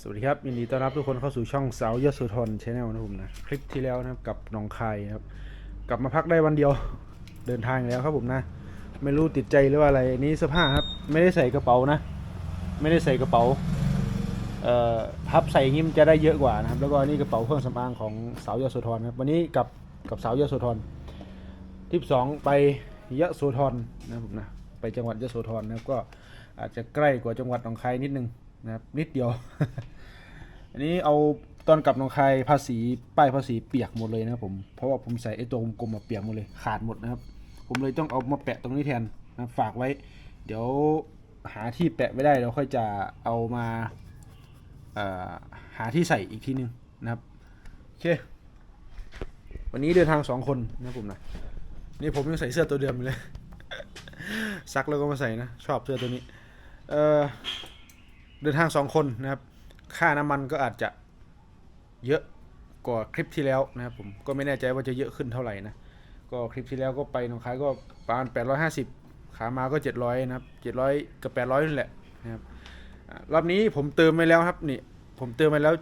สวัสดีครับยินดีต้อนรับทุกคนเข้าสู่ช่องเสาวยโสธรชาแนลนะผมนะคลิปที่แล้วนะครับกับหนองคายนะครับ กลับมาพักได้วันเดียวเดินทางแล้วครับผมนะ ไม่รู้ติดใจหรือว่าอะไรนี่เสื้อผ้าครับ ไม่ได้ใส่กระเป๋านะ ไม่ได้ใส่กระเป๋าเอ่อพับใส่อย่างงี้มันจะได้เยอะกว่านะครับ แล้วก็นี่กระเป๋าเครื่องสำอางของสาวยโสธรนครับวันนี้กับกับสาวยโสธรทริปสองไปยโสธรนะครับผมนะไปจังหวัดยโสธรนะก็อาจจะใกล้กว่าจังหวัดหนองคายนิดนึง นะครับนิดเดียว อันนี้เอาตอนกลับหนองคายภาษีป้ายภาษีเปียกหมดเลยนะครับผมเพราะว่าผมใส่ไอ้ตัวกลมๆมาเปียกหมดเลยขาดหมดนะครับ ผมเลยต้องเอามาแปะตรงนี้แทนนะฝากไว้ เดี๋ยวหาที่แปะไม่ได้เราค่อยจะเอามาหาที่ใส่อีกทีนึงนะครับโอเควันนี้เดินทางสองคนนะผมนะนี่ผมยังใส่เสื้อตัวเดิมอยู่เลยซักแล้วก็มาใส่นะชอบเสื้อตัวนี้ เอ่อ เดินทางสองคนนะครับ ค่าน้ำมันก็อาจจะเยอะกว่าคลิปที่แล้วนะครับผมก็ไม่แน่ใจว่าจะเยอะขึ้นเท่าไหร่นะก็คลิปที่แล้วก็ไปหนองคายก็ประมาณ850 ขามาก็ 700 นะครับ 700 กับ 800นี่นแหละนะครับรอบนี้ผมเติมไปแล้วครับนี่ผมเติมไปแล้ว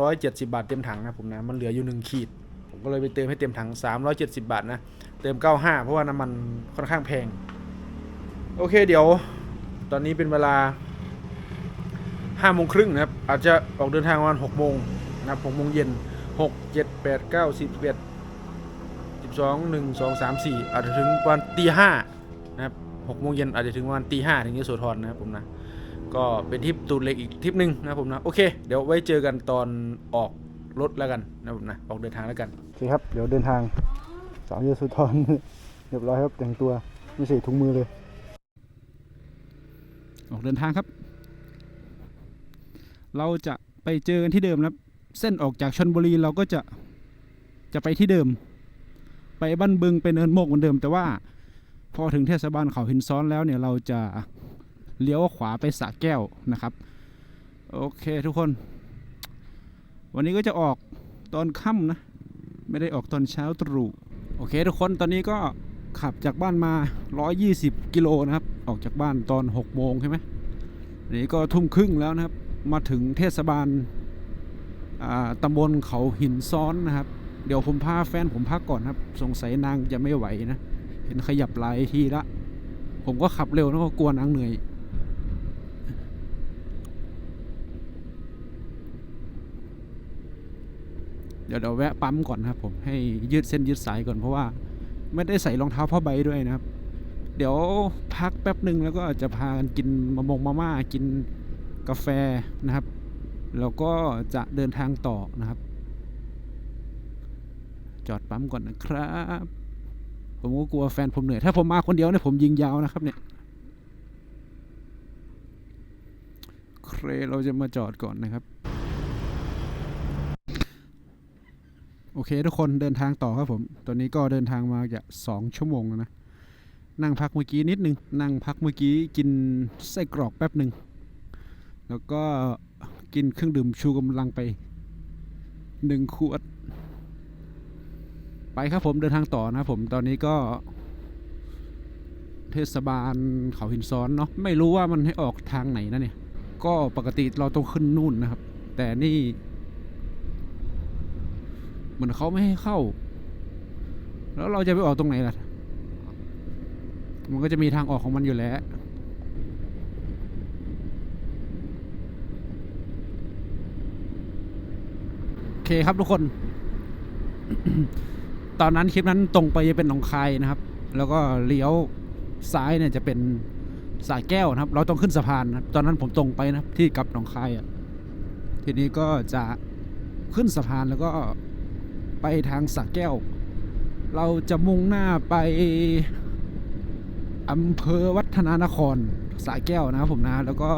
370 บาทเต็มถังนะผมนะมันเหลืออยู่ 1 ขีด ผมก็เลยไปเติมให้เต็มถัง 370 บาทนะเติม 95 เพราะว่าน้ำมันค่อนข้างแพง โอเคเดี๋ยว ตอนนี้เป็นเวลา 5โมงครึ่งนะครับ อาจจะออกเดินทางประมาณ6โมงนะครับ6โมงเย็น6 7 8 9 10 11สิบสองหนึ่งสองสามสี่อาจจะถึงวันตีห้านะครับหกโมงเย็นอาจจะถึงวันตีห้าถึงยโสธรนะครับผมนะ ก็เป็นทริปตูนเล็กอีกทริปหนึ่งนะครับผมนะ โอเค เดี๋ยวไว้เจอกันตอนออกรถแล้วกันนะครับผมนะ ออกเดินทางแล้วกันโอเคครับ เดี๋ยวเดินทางสาวยโสธรเรียบร้อยครับแต่งตัวไม่ใส่ถุงมือเลย ออกเดินทางครับ เราจะไปเจอกันที่เดิมนะครับ เส้นออกจากชนบุรีเราก็จะจะไปที่เดิม ไปบ้านบึงไปเนินโมกเหมือนเดิม แต่ว่าพอถึงเทศบาลเขาหินซ้อนแล้วเนี่ยเราจะเลี้ยวขวาไปสระแก้วนะครับโอเคทุกคน วันนี้ก็จะออกตอนค่ำนะ ไม่ได้ออกตอนเช้าตรู่โอเคทุกคนตอนนี้ก็ขับจากบ้านมา 120 กิโลนะครับ ออกจากบ้านตอน 6 โมงใช่ไหมนนี้ก็ทุ่มครึ่งแล้วนะครับ มาถึงเทศบาลตำบลเขาหินซ้อนนะครับ เดี๋ยวผมพาแฟนผมพักก่อนครับ สงสัยนางจะไม่ไหวนะ เห็นขยับหลายทีละ ผมก็ขับเร็วนะก็กลัวนางเหนื่อย เดี๋ยวเดี๋ยวแวะปั๊มก่อนครับ ผมให้ยืดเส้นยืดสายก่อนเพราะว่า ไม่ได้ใส่รองเท้าผ้าใบด้วยนะครับ เดี๋ยวพักแป๊บหนึ่งแล้วก็จะพากันกินมะมงมาม่ากิน กาแฟนะครับ แล้วก็จะเดินทางต่อนะครับ จอดปั๊มก่อนนะครับ ผมก็กลัวแฟนผมเหนื่อย ถ้าผมมาคนเดียวเนี่ยผมยิงยาวนะครับเนี่ยเครเราจะมาจอดก่อนนะครับ โอเคทุกคนเดินทางต่อครับผม ตอนนี้ก็เดินทางมาจะสองชั่วโมงแล้วนะนั่งพักเมื่อกี้นิดนึง นั่งพักเมื่อกี้กินไส้กรอกแป๊บหนึ่ง แล้วก็กินเครื่องดื่มชูกำลังไปหนึ่งขวด ไปครับผมเดินทางต่อนะผมตอนนี้ก็ เทศบาลเขาหินซ้อนเนาะไม่รู้ว่ามันให้ออกทางไหนนะเนี่ย ก็ปกติเราต้องขึ้นนู่นนะครับ แต่นี่เหมือนเขาไม่ให้เข้า แล้วเราจะไปออกตรงไหนล่ะ มันก็จะมีทางออกของมันอยู่แล้ว เคครับทุกคน ตอนนั้นคลิปนั้นตรงไปจะเป็นหนองคายนะครับ แล้วก็เลี้ยวซ้ายเนี่ยจะเป็นสายแก้วนะครับ เราต้องขึ้นสะพานนะตอนนั้นผมตรงไปนะที่กับหนองคายอะทีนี้ก็จะขึ้นสะพานแล้วก็ไปทางสักแก้ว เราจะมุ่งหน้าไปอำเภอวัฒนานครสระแก้วนะครับผมนะ แล้วก็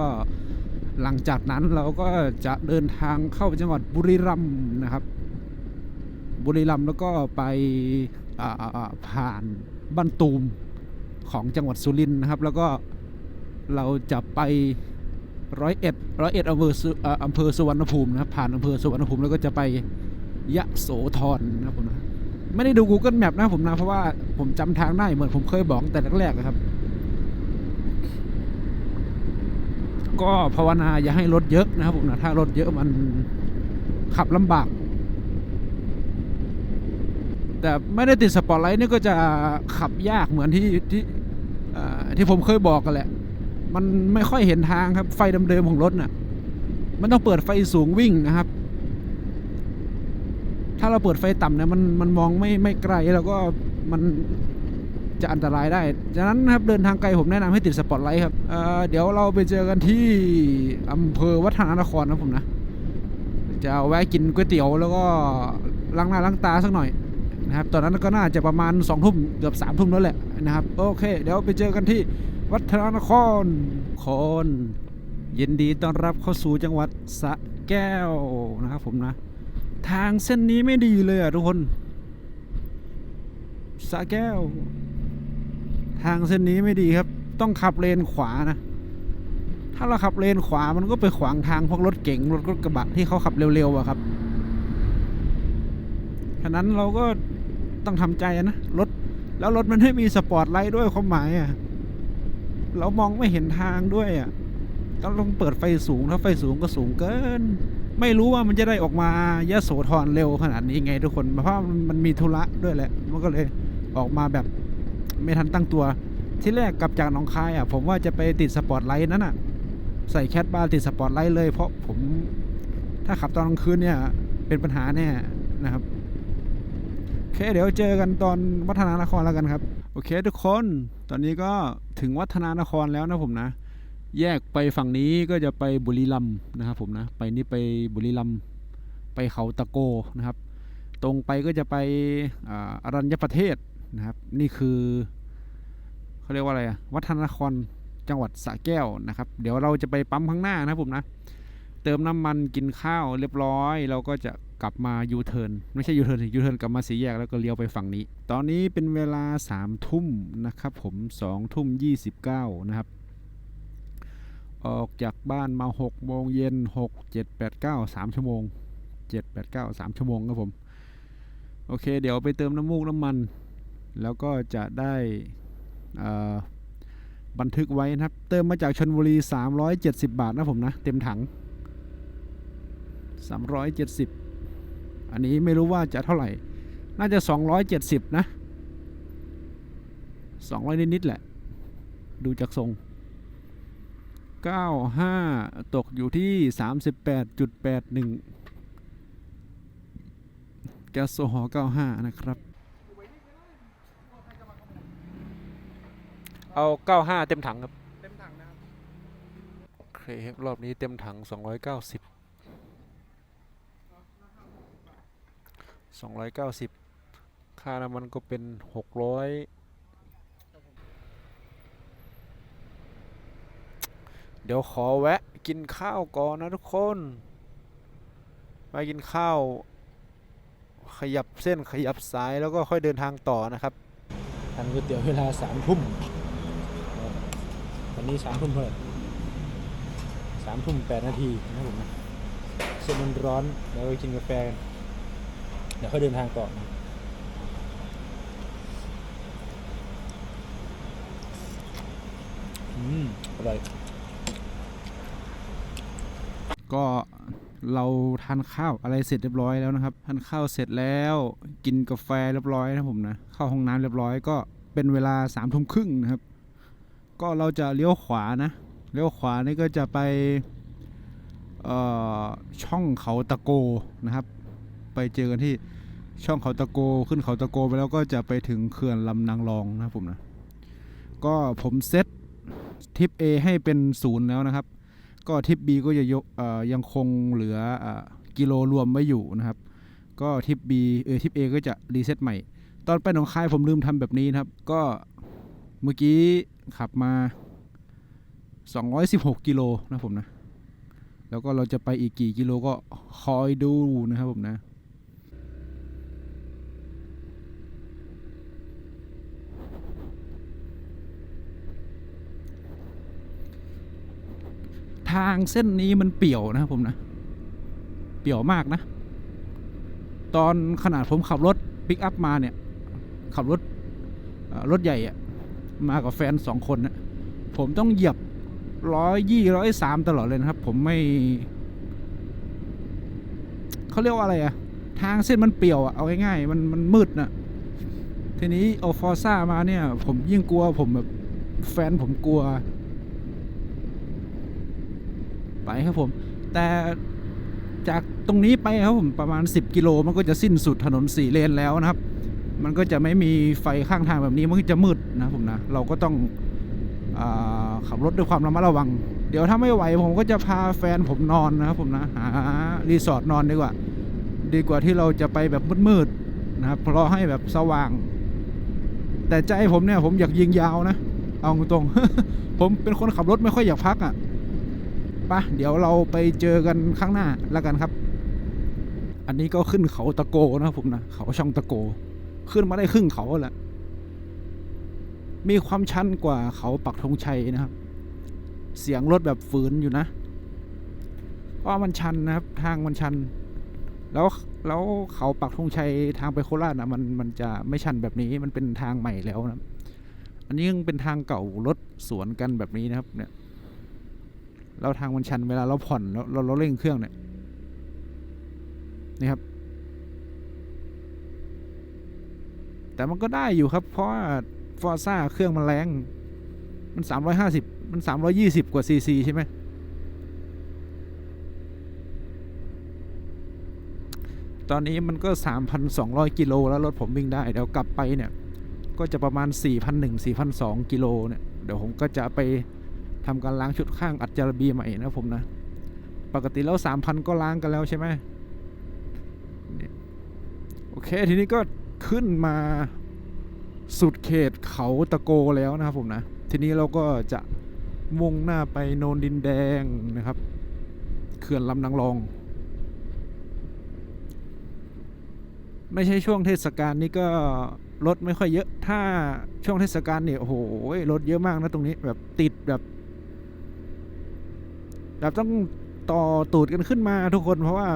หลังจากนั้นเราก็จะเดินทางเข้าจังหวัดบุรีรัมย์นะครับ บุรีรัมย์แล้วก็ไปผ่านบ้านตูมของจังหวัดสุรินทร์นะครับ แล้วก็เราจะไปร้อยเอ็ดร้อยเอ็ดอำเภอสุอ่าอำเภอสุวรรณภูมินะครับผ่านอำเภอสุวรรณภูมิแล้วก็จะไปยะโสธรนะครับผมนะไม่ได้ดู Google Map นะผมนะเพราะว่าผมจำทางได้เหมือนผมเคยบอกแต่แรกๆอะครับ โก็ภาวนาอย่าให้รถเยอะนะครับผมนะถ้ารถเยอะมันขับลำบาก แต่ไม่ได้ติดสปอร์ตไลท์นี่ก็จะขับยากเหมือนที่ที่ที่ผมเคยบอกกันแหละ มันไม่ค่อยเห็นทางครับไฟเดิมๆของรถน่ะ มันต้องเปิดไฟสูงวิ่งนะครับ ถ้าเราเปิดไฟต่ำเนี่ยมันมันมองไม่ไม่ไกลแล้วก็มัน จะอันตรายได้ฉะนั้นนะครับเดินทางไกลผมแนะนำให้ติดสปอตไลท์ครับเเดี๋ยวเราไปเจอกันที่อำเภอวัฒนานครนะผมนะ จะแวะกินก๋วยเตี๋ยวแล้วก็ล้างหน้าล้างตาสักหน่อยนะครับ ตอนนั้นก็น่าจะประมาณสองทุ่มเกือบสามทุ่มแล้วแหละนะครับ โอเค เดี๋ยวไปเจอกันที่วัฒนานครคอนยินดีต้อนรับเข้าสู่จังหวัดสะแก้วนะครับผมนะ ทางเส้นนี้ไม่ดีเลยอะทุกคนสะแก้ว ทางเส้นนี้ไม่ดีครับ ต้องขับเลนขวานะ ถ้าเราขับเลนขวามันก็ไปขวางทางพวกรถเก๋งรถรถกระบะที่เขาขับเร็วๆอะครับฉะนั้นเราก็ต้องทำใจนะรถแล้วรถมันไม่มีสปอร์ตไลท์ด้วยความหมายอะเรามองไม่เห็นทางด้วยอะต้องต้องเปิดไฟสูงถ้าไฟสูงก็สูงเกิน ไม่รู้ว่ามันจะได้ออกมายะโสธรเร็วขนาดนี้ไงทุกคน เพราะมันมีธุระด้วยแหละ มันก็เลยออกมาแบบ ไม่ทันตั้งตัว ที่แรกกลับจากหนองคายอะผมว่าจะไปติดสปอร์ตไลท์นั้นอะ ใส่แคทบาร์ติดสปอร์ตไลท์เลย เพราะผมถ้าขับตอนกลางคืนเนี่ยเป็นปัญหาแน่นะครับโอเคเดี๋ยวเจอกันตอนวัฒนานครแล้วกันครับ โอเคทุกคนตอนนี้ก็ถึงวัฒนานครแล้วนะผมนะ แยกไปฝั่งนี้ก็จะไปบุรีรัมย์นะครับผมนะไปนี่ไปบุรีรัมย์ไปเขาตะโกนะครับ ตรงไปก็จะไปออรัญญประเทศ นะครับ นี่คือเขาเรียกว่าอะไรอะวัฒนนครจังหวัดสระแก้วนะครับ เดี๋ยวเราจะไปปั๊มข้างหน้านะผมนะ เติมน้ำมันกินข้าวเรียบร้อย เราก็จะกลับมายูเทิร์นไม่ใช่ยูเทิร์นยูเทิร์นกลับมาสีแยกแล้วก็เลี้ยวไปฝั่งนี้ ตอนนี้เป็นเวลาสามทุ่มนะครับ ผมสองทุ่มยี่สิบเก้านะครับ ออกจากบ้านมาหกโมงเย็นหกเจ็ดแปดเก้าสามชั่วโมงเจ็ดแปดเก้าสามชั่วโมงครับผม โอเค เดี๋ยวไปเติมน้ำมูกน้ำมัน แล้วก็จะได้บันทึกไว้นะครับ เติมมาจากชนบุรี 370 บาทนะผมนะ เต็มถัง 370 อันนี้ไม่รู้ว่าจะเท่าไหร่ น่าจะ 270 นะ 200 นิดๆแหละ ดูจากทรง 95 ตกอยู่ที่ 38.81 แก๊สโซฮอล์95 นะครับ เอา95เต็มถังครับ เต็มถังนะครับ โอเคครับรอบนี้เต็มถัง290 290ค่าน้ำมันก็เป็น600เดี๋ยวขอแวะกินข้าวก่อนนะทุกคนไปกินข้าว ขยับเส้นขยับสายแล้วก็ค่อยเดินทางต่อนะครับทานก๋วยเตี๋ยวเวลาสามทุ่มันนี้สามทุ่มเพิ่สามทุ่มแปดนาทีนะครับผมนะเส้นมันร้อนเดี๋ยวไปกินกาแฟกันเดี๋ยวค่อยเดินทางต่อนะอืมอร่อยก็เราทานข้าวอะไรเสร็จเรียบร้อยแล้วนะครับทานข้าวเสร็จแล้วกินกาแฟเรียบร้อยนะผมนะเข้าห้องน้ำเรียบร้อยก็เป็นเวลาสามทุ่มครึ่งนะครับ ก็เราจะเลี้ยวขวานะ เลี้ยวขวานี่ก็จะไปช่องเขาตะโกนะครับ ไปเจอกันที่ช่องเขาตะโกขึ้นเขาตะโกไปแล้วก็จะไปถึงเขื่อนลำนางรองนะผมนะ ก็ผมเซตทิป A ให้เป็นศูนย์แล้วนะครับ ก็ทิป B ก็จะยกยังคงเหลือเอ่อกิโลรวมไว้อยู่นะครับ ก็ทิป B เออทิป A ก็จะรีเซ็ตใหม่ ตอนไปหนองคายผมลืมทำแบบนี้นะครับ ก็เมื่อกี้ ขับมา 216 กิโลนะผมนะ แล้วก็เราจะไปอีกกี่กิโลก็คอยดูนะครับผมนะทางเส้นนี้มันเปี่ยวนะครับผมนะ เปี่ยวมากนะ ตอนขนาดผมขับรถปิกอัพมาเนี่ย ขับรถรถใหญ่อะ มากับแฟนสองคนนะผมต้องเหยียบร้อยยี่ร้อยสามตลอดเลยนะครับ ผมไม่เขาเรียกว่าอะไรอะทางเส้นมันเปี่ยวอะเอาง่ายๆมันมันมืดนะทีนี้เอาฟอร์ซ่ามาเนี่ย ผมยิ่งกลัวผมแบบแฟนผมกลัว ไปครับผม แต่จากตรงนี้ไปครับผมประมาณ 10 กิโลมันก็จะสิ้นสุดถนนสี่เลนแล้วนะครับ มันก็จะไม่มีไฟข้างทางแบบนี้มันก็จะมืดนะผม เราก็ต้องอขับรถด้วยความระมัดระวัง เดี๋ยวถ้าไม่ไหวผมก็จะพาแฟนผมนอนนะครับผมนะหารีสอร์ทนอนดีกว่า ดีกว่าที่เราจะไปแบบมืดๆนะครับเพราะให้แบบสว่าง แต่ใจผมเนี่ยผมอยากยิงยาวนะ เอาตรงๆผมเป็นคนขับรถไม่ค่อยอยากพักอะปะเดี๋ยวเราไปเจอกันข้างหน้าแล้วกันครับ อันนี้ก็ขึ้นเขาตะโกนะครับผมนะเขาช่องตะโก ขึ้นมาได้ครึ่งเขาแล้ว มีความชันกว่าเขาปักธงชัยนะครับ เสียงรถแบบฝืนอยู่นะ เพราะมันชันนะครับ ทางมันชัน แล้วแล้วเขาปักธงชัยทางไปโคราชนะมันมันจะไม่ชันแบบนี้มันเป็นทางใหม่แล้วนะ อันนี้ยังเป็นทางเก่ารถสวนกันแบบนี้นะครับ เนี่ยแล้วทางมันชันเวลาเราผ่อนแล้วเราเราเร่งเครื่องเนี่ยนี่ครับ แต่มันก็ได้อยู่ครับ เพราะ ฟอร์ซ่าเครื่องมันแรง มันสามร้อยห้าสิบมันสามร้อยี่สิบกว่าซีซีใช่ไหมตอนนี้มันก็ 3,200 กิโลแล้ว รถ ผมวิ่งได้ เดี๋ยว กลับไป เนี่ย ก็จะประมาณ4,100 4,200กิโลเนี่ย เดี๋ยว ผมก็จะไปทำการล้างชุดข้างอัดจารบีใหม่นะผมนะ ปกติแล้ว 3,000 ก็ล้างกันแล้วใช่ไหมโอเค ทีนี้ก็ขึ้นมา สุดเขตเขาตะโกแล้วนะครับผมนะ ทีนี้เราก็จะมุ่งหน้าไปโนนดินแดงนะครับ เขื่อนลำนางรอง ไม่ใช่ช่วงเทศกาลนี่ก็รถไม่ค่อยเยอะ ถ้าช่วงเทศกาลเนี่ยโอ้โหรถเยอะมากนะตรงนี้แบบติดแบบแบบต้องต่อตูดกันขึ้นมาทุกคนเพราะว่า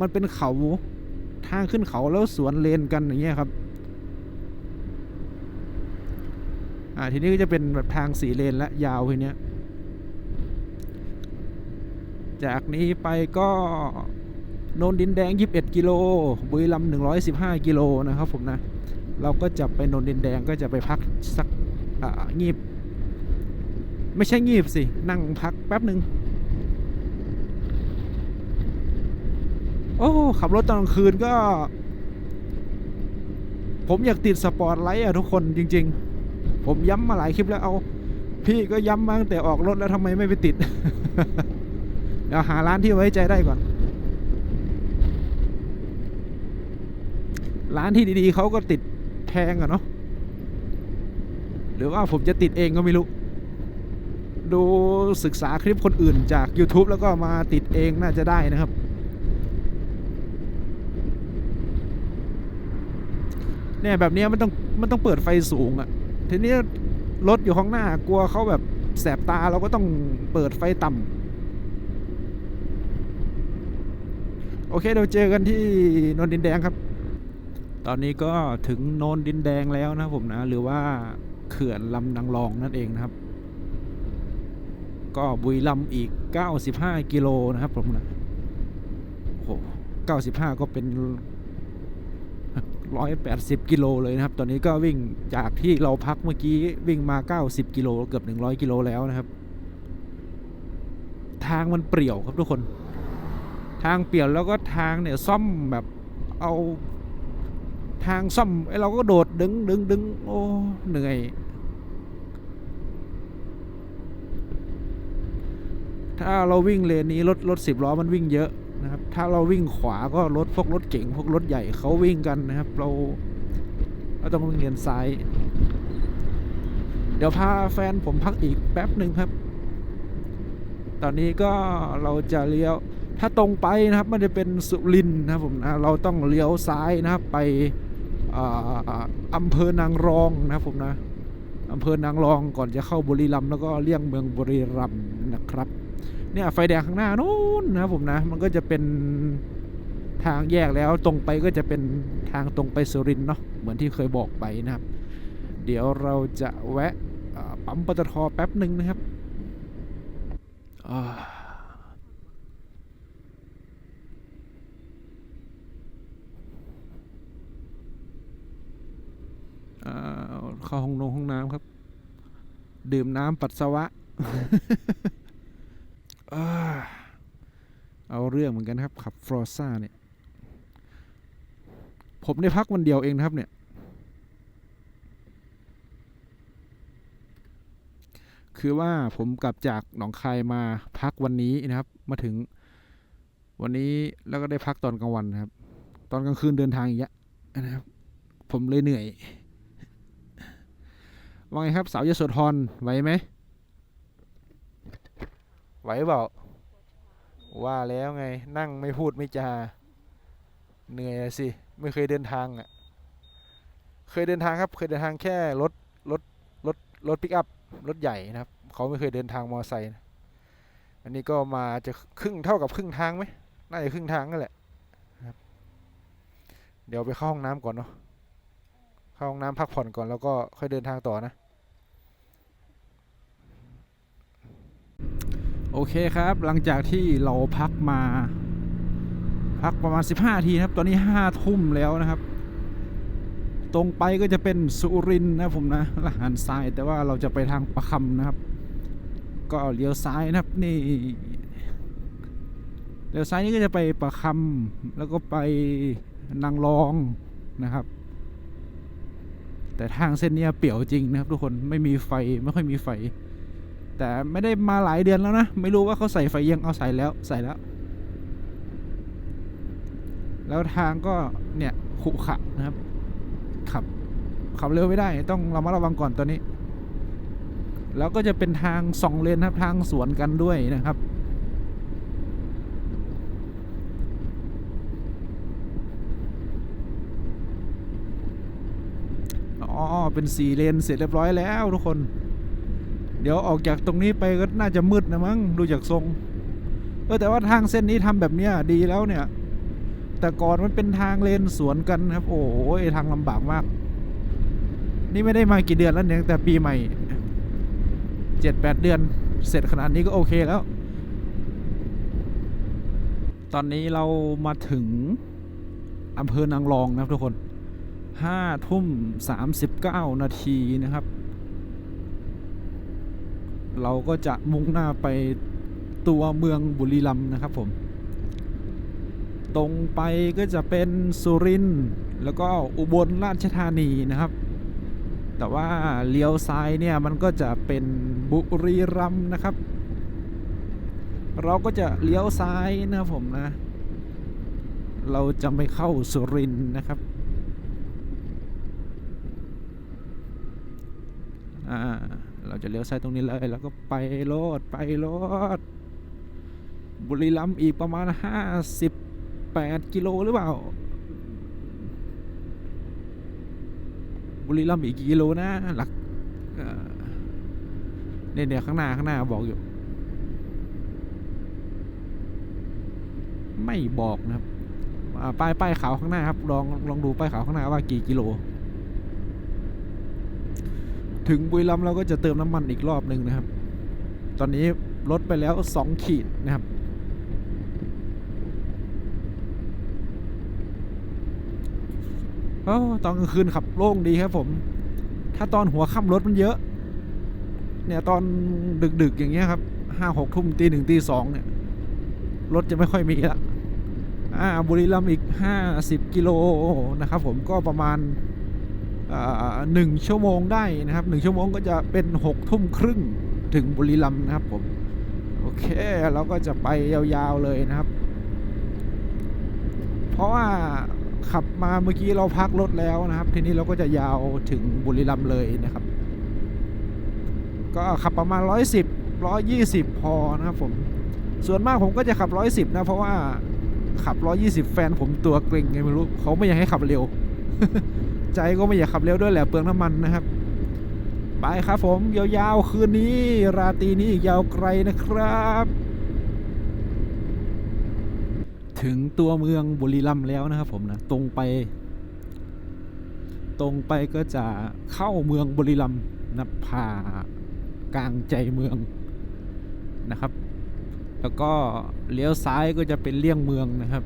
มันเป็นเขาทางขึ้นเขาแล้วสวนเลนกันอย่างเงี้ยครับ อ่าทีนี้ก็จะเป็นแบบทางสีเลนและยาวทีเนี้ยจากนี้ไปก็โนนดินแดง 21 กิโล บุรีรัมย์115 กิโลนะครับผมนะ เราก็จะไปโนนดินแดงก็จะไปพักสักงีบ ไม่ใช่งีบสิ นั่งพักแป๊บหนึ่งโอ้ ขับรถตอนกลางคืนก็ ผมอยากติดสปอร์ตไลท์อะทุกคนจริง ๆ ผมย้ำมาหลายคลิปแล้วเอา พี่ก็ย้ำมาตั้งแต่ออกรถแล้วทำไมไม่ไปติดเดี๋ยวหาร้านที่ไว้ใจได้ก่อน ร้านที่ดีๆเขาก็ติดแพงอะเนาะหรือว่าผมจะติดเองก็ไม่รู้ ดูศึกษาคลิปคนอื่นจาก YouTube แล้วก็มาติดเองน่าจะได้นะครับเนี่ยแบบนี้มันต้องมันต้องเปิดไฟสูงอะ ทีนี้รถอยู่ข้างหน้ากลัวเขาแบบแสบตาเราก็ต้องเปิดไฟต่ำโอเคเดี๋ยวเจอกันที่นนดินแดงครับ ตอนนี้ก็ถึงโนนดินแดงแล้วนะผมนะ หรือว่าเขื่อนลำนางรองนั่นเองนะครับ ก็บุรีรัมย์อีก 95 กิโลนะครับผมนะโอ้โห95 ก็เป็น 180 กิโลเลยนะครับ ตอนนี้ก็วิ่งจากที่เราพักเมื่อกี้วิ่งมา 90 กิโลเกือบ 100 กิโลแล้วนะครับ ทางมันเปรี่ยวครับทุกคน ทางเปลี่ยวแล้วก็ทางเนี่ยซ่อมแบบเอาทางซ่อมไอ้เราก็โดดดึงดึงดึงโอ้เหนื่อยถ้าเราวิ่งเลนนี้รถรถสิบล้อมันวิ่งเยอะ นะครับ ถ้าเราวิ่งขวาก็รถพวกรถเก๋งพวกรถใหญ่เขาวิ่งกันนะครับ เราเราต้องวิ่งเลนซ้าย เดี๋ยวพาแฟนผมพักอีกแป๊บหนึ่งครับ ตอนนี้ก็เราจะเลี้ยว ถ้าตรงไปนะครับ มันจะเป็นสุรินนะครับผมนะเราต้องเลี้ยวซ้ายนะครับไปออำเภอนางรองนะครับผมนะอำเภอนางรองก่อนจะเข้าบุรีรัมย์แล้วก็เลี่ยงเมืองบุรีรัมย์นะครับ เนี่ยไฟแดงข้างหน้านู้นนะผมนะ มันก็จะเป็นทางแยกแล้วตรงไปก็จะเป็นทางตรงไปสุรินทร์เนาะเหมือนที่เคยบอกไปนะครับ เดี๋ยวเราจะแวะปั๊มปตทแป๊บหนึ่งนะครับอ่าอ่าเข้าห้องนงห้องน้ำครับ ดื่มน้ำปัสสาวะ เอาเรื่องเหมือนกันครับ ขับฟรอซ่าเนี่ย ผมได้พักวันเดียวเองนะครับเนี่ย คือว่าผมกลับจากหนองคายมาพักวันนี้นะครับ มาถึงวันนี้แล้วก็ได้พักตอนกลางวันนะครับ ตอนกลางคืนเดินทางอย่างเงี้ยนะครับ ผมเลยเหนื่อยว่าไงครับ สาวยโสธรไหวไหม ไหวเปล่าว่าแล้วไงนั่งไม่พูดไม่จา เหนื่อยสิ ไม่เคยเดินทางอะ เคยเดินทางครับ เคยเดินทางแค่รถรถรถรถปิกอัพรถใหญ่นะครับ เขาไม่เคยเดินทางมอไซค์อันนี้ก็มาจะครึ่งเท่ากับครึ่งทางไหมน่าจะครึ่งทางนั่นแหละครับ เดี๋ยวไปเข้าห้องน้ำก่อนเนาะเข้าห้องน้ำพักผ่อนก่อนแล้วก็ค่อยเดินทางต่อนะ โอเคครับ หลังจากที่เราพักมา พักประมาณ 15ทีครับ ตอนนี้5ทุ่มแล้วนะครับ ตรงไปก็จะเป็นสุรินนะผมนะละหันซ้ายแต่ว่าเราจะไปทางประคำนะครับ ก็เลี้ยวซ้ายนะครับนี่เลี้ยวซ้ายนี่ก็จะไปประคำแล้วก็ไปนางรองนะครับ แต่ทางเส้นนี้เปี่ยวจริงนะครับ ทุกคนไม่มีไฟไม่ค่อยมีไฟ แต่ไม่ได้มาหลายเดือนแล้วนะ ไม่รู้ว่าเขาใส่ไฟยังเอาใส่แล้วใส่แล้ว แล้วทางก็เนี่ยขุขะนะครับ ขับ ขับเร็วไม่ได้ ต้องระมัดระวังก่อนตอนนี้ แล้วก็จะเป็นทางสองเลนครับทางสวนกันด้วยนะครับอ๋อเป็นสี่เลนเสร็จเรียบร้อยแล้วทุกคน เดี๋ยวออกจากตรงนี้ไปก็น่าจะมืดนะมั้งดูจากทรง เออแต่ว่าทางเส้นนี้ทำแบบเนี้ยดีแล้วเนี่ย แต่ก่อนมันเป็นทางเลนสวนกันครับ โอ้ยทางลำบากมาก นี่ไม่ได้มากี่เดือนแล้วเนี่ยแต่ปีใหม่เจ็ดแปดเดือน เสร็จขนาดนี้ก็โอเคแล้ว ตอนนี้เรามาถึงอำเภอนางรองนะครับทุกคนห้าทุ่มสามสิบเก้านาทีนะครับ เราก็จะมุ่งหน้าไปตัวเมืองบุรีรัมย์นะครับผม ตรงไปก็จะเป็นสุรินทร์แล้วก็อุบลราชธานีนะครับ แต่ว่าเลี้ยวซ้ายเนี่ยมันก็จะเป็นบุรีรัมย์นะครับ เราก็จะเลี้ยวซ้ายนะครับผมนะ เราจะไม่เข้าสุรินทร์นะครับอ่า เราจะเลี้ยวซ้ายตรงนี้เลยแล้วก็ไปโลดไปโลดบุรีรัมย์อีกประมาณห้าสิบแปดกิโลหรือเปล่า บุรีรัมย์อีกกี่กิโลนะหลักเนี่ยเนี่ยข้างหน้าข้างหน้าบอกอยู่ ไม่บอกนะครับป้ายป้ายขาวข้างหน้าครับ ลองลองดูป้ายขาวข้างหน้าว่ากี่กิโล ถึงบุรีรัมย์เราก็จะเติมน้ำมันอีกรอบหนึ่งนะครับ ตอนนี้ลดไปแล้วสองขีดนะครับ โอ้ตอนกลางคืนขับโล่งดีครับผม ถ้าตอนหัวค่ำรถมันเยอะ เนี่ยตอนดึกๆอย่างเงี้ยครับห้าหกทุ่มตีหนึ่งตีสองเนี่ย รถจะไม่ค่อยมีละอ่าบุรีรัมย์อีกห้าสิบกิโลนะครับผมก็ประมาณ หนึ่งชั่วโมงได้นะครับหนึ่งชั่วโมงก็จะเป็นหกทุ่มครึ่งถึงบุรีรัมย์นะครับผมโอเคเราก็จะไปยาวๆเลยนะครับ เพราะว่าขับมาเมื่อกี้เราพักรถแล้วนะครับ ทีนี้เราก็จะยาวถึงบุรีรัมย์เลยนะครับ ก็ขับประมาณ 110 120 พอนะครับผม ส่วนมากผมก็จะขับ 110 นะ เพราะว่าขับ 120 แฟนผมตัวเกร็งไงไม่รู้ เขาไม่อยากให้ขับเร็ว ใจก็ไม่อยากขับเร็วด้วยแหละเปลืองน้ำมันนะครับ ไปครับผมยาวๆคืนนี้ ราตรีนี้อีกยาวไกลนะครับ ถึงตัวเมืองบุรีรัมย์แล้วนะครับผมนะตรงไป ตรงไปก็จะเข้าเมืองบุรีรัมย์นะผ่ากลางใจเมืองนะครับ แล้วก็เลี้ยวซ้ายก็จะเป็นเลี่ยงเมืองนะครับ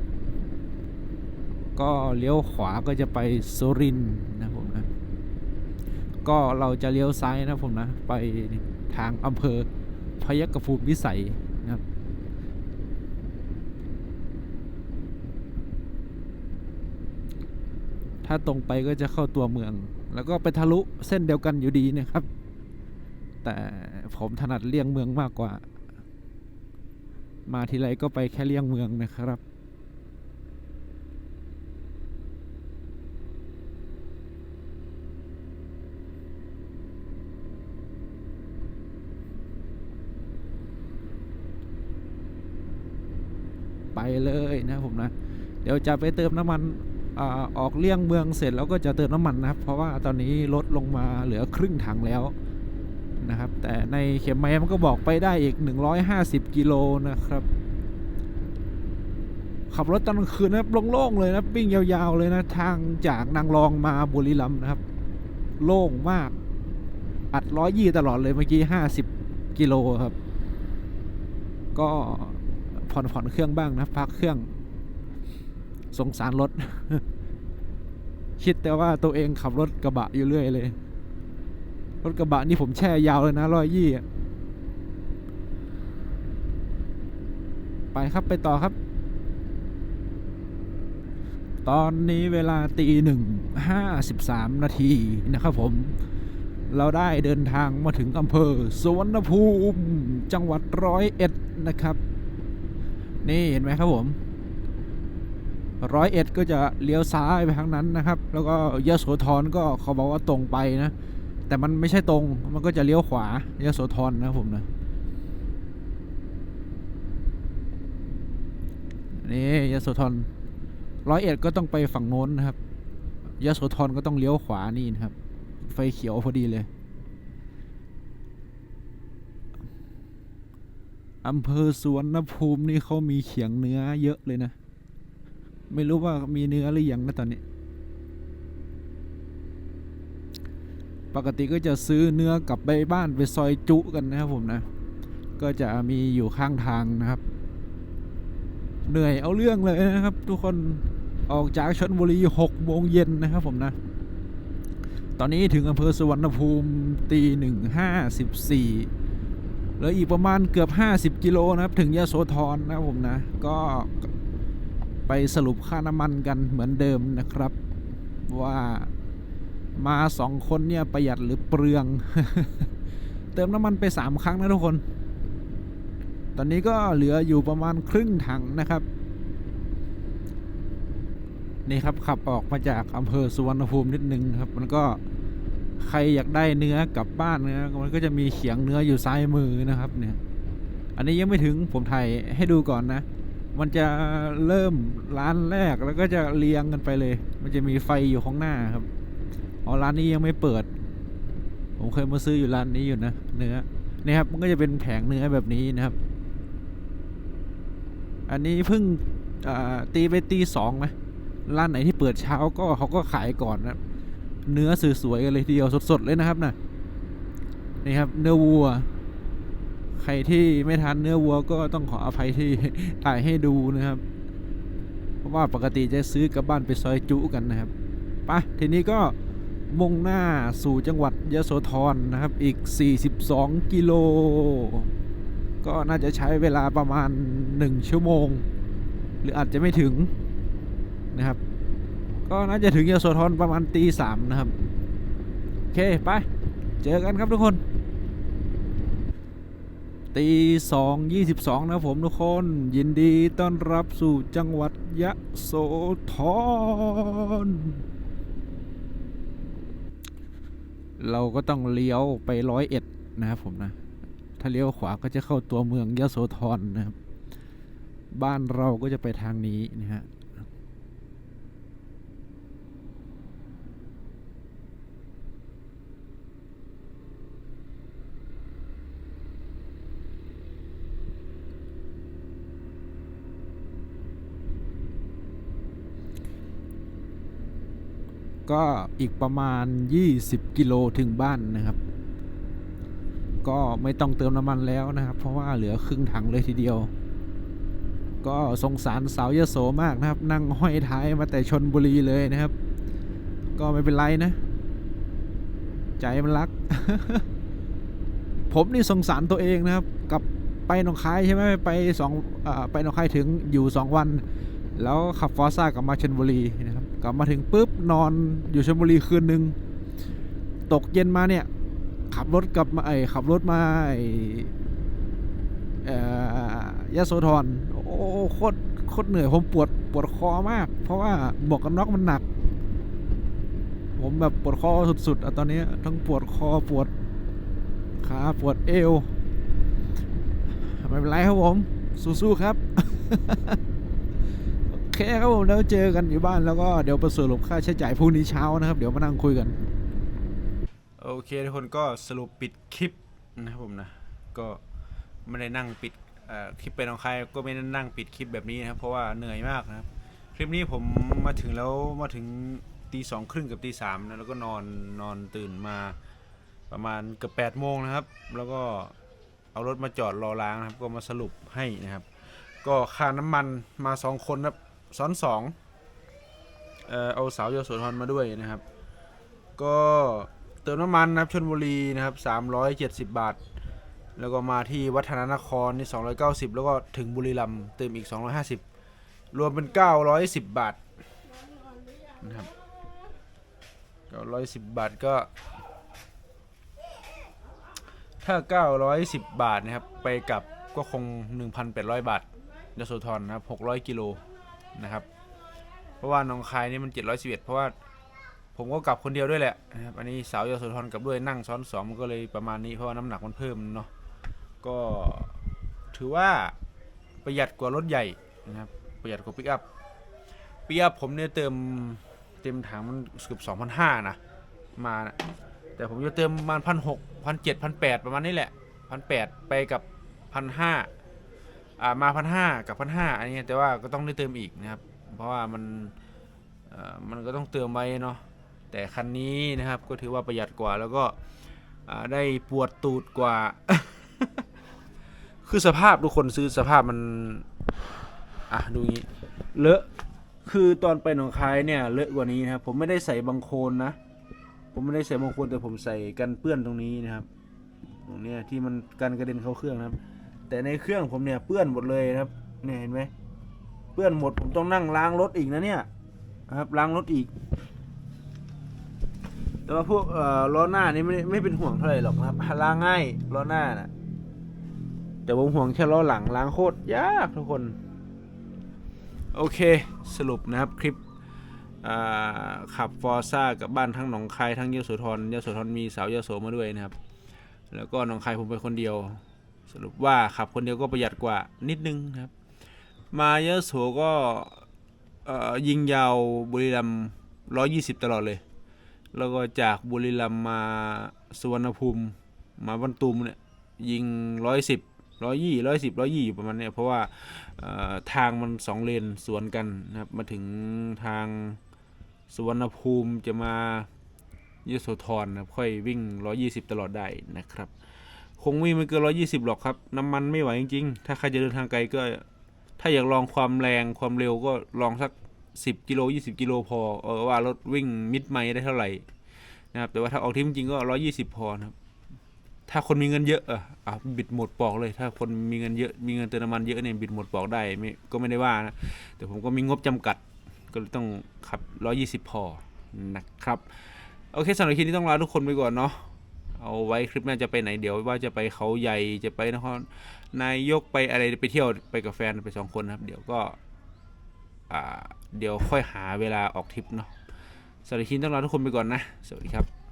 ก็เลี้ยวขวาก็จะไปสุรินนะผมนะ ก็เราจะเลี้ยวซ้ายนะผมนะ ไปทางอำเภอพยัคฆภูมิวิสัยนะครับถ้าตรงไปก็จะเข้าตัวเมือง แล้วก็ไปทะลุเส้นเดียวกันอยู่ดีนะครับ แต่ผมถนัดเลี่ยงเมืองมากกว่า มาทีไรก็ไปแค่เลี่ยงเมืองนะครับ เลยนะผมนะ เดี๋ยวจะไปเติมน้ำมันอออกเลี่ยงเมืองเสร็จแล้วก็จะเติมน้ำมันนะครับ เพราะว่าตอนนี้ลดลงมาเหลือครึ่งถังแล้วนะครับ แต่ในเข็มไม้มันก็บอกไปได้อีก 150 กิโลนะครับ ขับรถตอนกลางคืนนะครับโล่งๆเลยนะปิ้งยาวๆเลยนะทางจากนางรองมาบุรีรัมย์นะครับ โล่งมากอัดร้อยยี่ตลอดเลยเมื่อกี้ 50 กิโลครับ ก็ ผ่อนผ่อนเครื่องบ้างนะพักเครื่อง สงสารรถ คิดแต่ว่าตัวเองขับรถกระบะอยู่เรื่อยเลย รถกระบะนี่ผมแช่ยาวเลยนะร้อยยี่ไปครับไปต่อครับ ตอนนี้เวลาตีหนึ่งห้าสิบสามนาทีนะครับผมเราได้เดินทางมาถึงอำเภอสวนภูมิ จังหวัดร้อยเอ็ดนะครับ นี่เห็นไหมครับผมร้อยเอ็ดก็จะเลี้ยวซ้ายไปทางนั้นนะครับ แล้วก็ยะโสธรก็เขาบอกว่าตรงไปนะ แต่มันไม่ใช่ตรง มันก็จะเลี้ยวขวายะโสธรนะครับผมนะนี่ยะโสธรร้อยเอ็ดก็ต้องไปฝั่งโน้นนะครับยะโสธรก็ต้องเลี้ยวขวานี่นะครับ ไฟเขียวพอดีเลย อำเภอสวนนภูมินี่เขามีเขียงเนื้อเยอะเลยนะ ไม่รู้ว่ามีเนื้อหรือยังนะตอนนี้ ปกติก็จะซื้อเนื้อกลับไปบ้านไปซอยจุกันนะครับผมนะ ก็จะมีอยู่ข้างทางนะครับ เหนื่อยเอาเรื่องเลยนะครับ ทุกคนออกจากชนบุรีหกโมงเย็นนะครับผมนะ ตอนนี้ถึงอำเภอสวรรณภูมิตีหนึ่งห้าสิบสี่ เหลืออีกประมาณเกือบ 50 กิโลนะครับ ถึงยะโสธรนะครับผมนะ ก็ไปสรุปค่าน้ำมันกันเหมือนเดิมนะครับ ว่ามาสองคนเนี่ยประหยัดหรือเปลือง เติมน้ำมันไป3ครั้งนะทุกคน ตอนนี้ก็เหลืออยู่ประมาณครึ่งถังนะครับ นี่ครับขับออกมาจากอำเภอสุวรรณภูมินิดนึงครับ มันก็ ใครอยากได้เนื้อกลับบ้านเนื้อมันก็จะมีเขียงเนื้ออยู่ซ้ายมือนะครับ เนี่ย อันนี้ยังไม่ถึงผมถ่ายให้ดูก่อนนะ มันจะเริ่มร้านแรกแล้วก็จะเรียงกันไปเลย มันจะมีไฟอยู่ข้างหน้าครับอ๋อร้านนี้ยังไม่เปิด ผมเคยมาซื้ออยู่ร้านนี้อยู่นะเนื้อนี่ครับมันก็จะเป็นแผงเนื้อแบบนี้นะครับ อันนี้เพิ่งตีไปตีสองไหมร้านไหนที่เปิดเช้าก็เขาก็ขายก่อนนะ เนื้อสวยๆกันเลยทีเดียวสดๆเลยนะครับนะนี่ครับ เนื้อวัว ใครที่ไม่ทานเนื้อวัวก็ต้องขออภัยที่ถ่ายให้ดูนะครับ เพราะว่าปกติจะซื้อกลับบ้านไปซอยจุกันนะครับปะทีนี้ก็มุ่งหน้าสู่จังหวัดยโสธรนะครับ อีก 42 กิโล ก็น่าจะใช้เวลาประมาณ 1 ชั่วโมง หรืออาจจะไม่ถึงนะครับ ก็น่าจะถึงยโสธรประมาณตีสามนะครับ โอเค ไป เจอกันครับทุกคน ตีสองยี่สิบสองนะผมทุกคน ยินดีต้อนรับสู่จังหวัดยะโสธรเราก็ต้องเลี้ยวไปร้อยเอ็ดนะครับผมนะ ถ้าเลี้ยวขวาก็จะเข้าตัวเมืองยะโสธรนะครับ บ้านเราก็จะไปทางนี้นะฮะ ก็อีกประมาณ 20 กิโลถึงบ้านนะครับ ก็ไม่ต้องเติมน้ำมันแล้วนะครับ เพราะว่าเหลือครึ่งถังเลยทีเดียว ก็สงสารสาวยโสมากนะครับ นั่งห้อยท้ายมาแต่ชนบุรีเลยนะครับ ก็ไม่เป็นไรนะ ใจมันรัก ผมนี่สงสารตัวเองนะครับ กับไปหนองคายใช่ไหมไปสองอไปหนองคายถึงอยู่สองวัน แล้วขับฟอร์ซ่ากลับมาชลบุรีนะครับ กลับมาถึงปุ๊บนอนอยู่ชลบุรีคืนหนึ่งตกเย็นมาเนี่ย ขับรถกลับมาไอ้ขับรถมาไอ้เอ่อยโสธรโอ้โคตรโคตรเหนื่อยผมปวดปวดคอมาก เพราะว่าหมวกกันน็อกมันหนัก ผมแบบปวดคอสุดๆอะตอนนี้ทั้งปวดคอปวดขาปวดเอวไม่เป็นไรครับผมสู้ๆครับ เคครับผมแล้วเจอกันอยู่บ้านแล้วก็เดี๋ยวไปสรุปค่าใช้จ่ายพรุ่งนี้เช้านะครับ เดี๋ยวมานั่งคุยกัน โอเคทุกคนก็สรุปปิดคลิปนะครับผมนะ ก็ไม่ได้นั่งปิดคลิปไปน้องใครก็ไม่ได้นั่งปิดคลิปแบบนี้นะครับ เพราะว่าเหนื่อยมากนะครับ คลิปนี้ผมมาถึงแล้วมาถึงตีสองครึ่งกับตีสามนะแล้วก็นอนนอนตื่นมาประมาณเกือบแปดโมงนะครับ แล้วก็เอารถมาจอดรอล้างนะครับ ก็มาสรุปให้นะครับ ก็ค่าน้ำมันมาสองคนนะครับ ซ้อนสองเอ่อเอาสาวยโสธรมาด้วยนะครับ ก็เติมน้ำมันนะครับชนบุรีนะครับ370บาท แล้วก็มาที่วัฒนนครนี่290แล้วก็ถึงบุรีรัมย์เติมอีก250รวมเป็น910บาทนะครับ910บาทก็ ถ้า910บาทนะครับ ไปกลับก็คง1,800บาทยโสธรนะครับ600กิโล นะครับ เพราะว่าหนองคายนี่มัน 711 เพราะว่าผมก็กลับคนเดียวด้วยแหละนะครับอันนี้สาวยโสธรกลับด้วยนั่งซ้อนสองมันก็เลยประมาณนี้เพราะว่าน้ำหนักมันเพิ่มเนาะก็ถือว่าประหยัดกว่ารถใหญ่นะครับประหยัดกว่าปิกอัพปิกอัพผมเนี่ยเติมเต็มถังมันเกือบสองพันห้านะมานะแต่ผมจะเติมประมาณพันหกพันเจ็ดพันแปดประมาณนี้แหละพันแปดไปกับพันห้า อ่ามาพันห้ากับพันห้าอันนี้แต่ว่าก็ต้องได้เติมอีกนะครับ เพราะว่ามันอ่อมันก็ต้องเติมไว้เนาะแต่คันนี้นะครับก็ถือว่าประหยัดกว่าแล้วก็อ่าได้ปวดตูดกว่า คือสภาพทุกคนซื้อสภาพมันอะดูงี้เลอะคือตอนไปหนองคายเนี่ยเลอะกว่านี้นะครับ ผมไม่ได้ใส่บังโคลนนะ ผมไม่ได้ใส่บังโคลนแต่ผมใส่กันเปื้อนตรงนี้นะครับ ตรงเนี้ยที่มันกันกระเด็นเข้าเครื่องนะครับ แต่ในเครื่องผมเนี่ยเปื้อนหมดเลยนะครับเนี่ยเห็นไหมเปื้อนหมดผมต้องนั่งล้างรถอีกนะเนี่ยนะครับล้างรถอีก แต่ว่าพวกเอ่อล้อหน้านี่ไม่ไม่เป็นห่วงเท่าไหร่หรอกนะครับล้างง่ายล้อหน้าน่ะแต่ผมห่วงแค่ล้อหลังล้างโคตรยากทุกคน โอเคสรุปนะครับคลิปขับฟอร์ซ่ากับบ้านทั้งหนองคายทั้งยโสธรยโสธรมีสาวยโสมาด้วยนะครับ แล้วก็หนองคายผมไปคนเดียว สรุปว่าขับคนเดียวก็ประหยัดกว่านิดนึงครับ มาเยอะโสก็ยิงยาวบุรีรัมร้อยยี่สิบตลอดเลย แล้วก็จากบุรีรัมย์มาสุวรรณภูมิ มาบันตุมเนี่ยยิงร้อยสิบร้อยยี่ร้อยสิบร้อยยี่ประมาณเนี้ยเพราะว่าทางมันสองเลนสวนกันนะครับ มาถึงทางสุวรรณภูมิจะมายโสธรนะครับค่อยวิ่งร้อยี่สิบตลอดได้นะครับ คงวิ่งไม่เกินร้อยี่สิบหรอกครับ น้ำมันไม่ไหวจริงๆ ถ้าใครจะเดินทางไกลก็ ถ้าอยากลองความแรงความเร็วก็ลองสัก10กิโล20กิโลพอเออว่ารถวิ่งมิดไมล์ได้เท่าไหร่นะครับ แต่ว่าถ้าออกทริปจริงก็120พอนะครับถ้าคนมีเงินเยอะอะอะบิดหมดปอกเลย ถ้าคนมีเงินเยอะมีเงินเติมน้ำมันเยอะเนี่ยบิดหมดปอกได้ไม่ก็ไม่ได้ว่านะแต่ผมก็มีงบจำกัดก็เลยต้องขับ 120 พอนะครับ โอเคสำหรับคลิปนี้ต้องลาทุกคนไปก่อนเนาะ เอาไว้คลิปหน้าจะไปไหนเดี๋ยวว่าจะไปเขาใหญ่จะไปนครนายกไปอะไรไปเที่ยวไปกับแฟนไปสองคนครับ เดี๋ยวก็อ่าเดี๋ยวค่อยหาเวลาออกทริปเนาะสวัสดีคลิปนี้ต้องลาทุกคนไปก่อนนะ สวัสดีครับ